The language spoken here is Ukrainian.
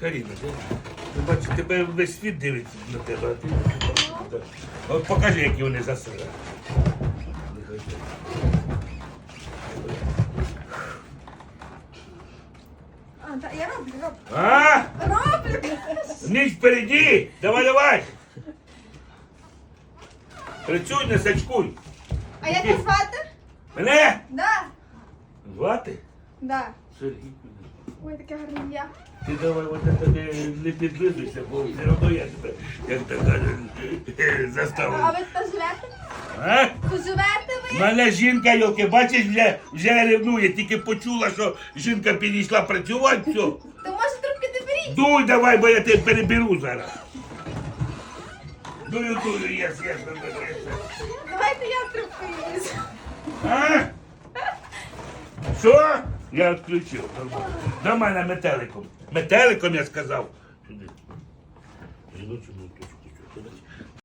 Каріна, ти, ти бачиш, тебе весь світ дивиться на тебе, а ти. Так. От покажи, які вони засрали. А, так, я роблю, роблю. А? Роблю! Ніч впереді! Давай, давай! Працюй, не сачкуй! А як вас звати? Мене? Да. Звати? Да. Сергій. Ой, таке гарне ім'я. Ти давай от це не, не підлизуйся, бо все одно я тебе, як то кажуть, заставлю. А ви хто живете? А? Тут живете ви? Мене жінка, йоки, бачиш, вже, вже ревнує, тільки почула, що жінка підійшла працювати, все. То може трубки не беріть? Дуй давай, бо я тебе переберу зараз. Дую, дую, єс, єс. Давайте я трубку візьму. А? Що? Я відключив. До мене метеликом. Метеликом я сказав. Сюди.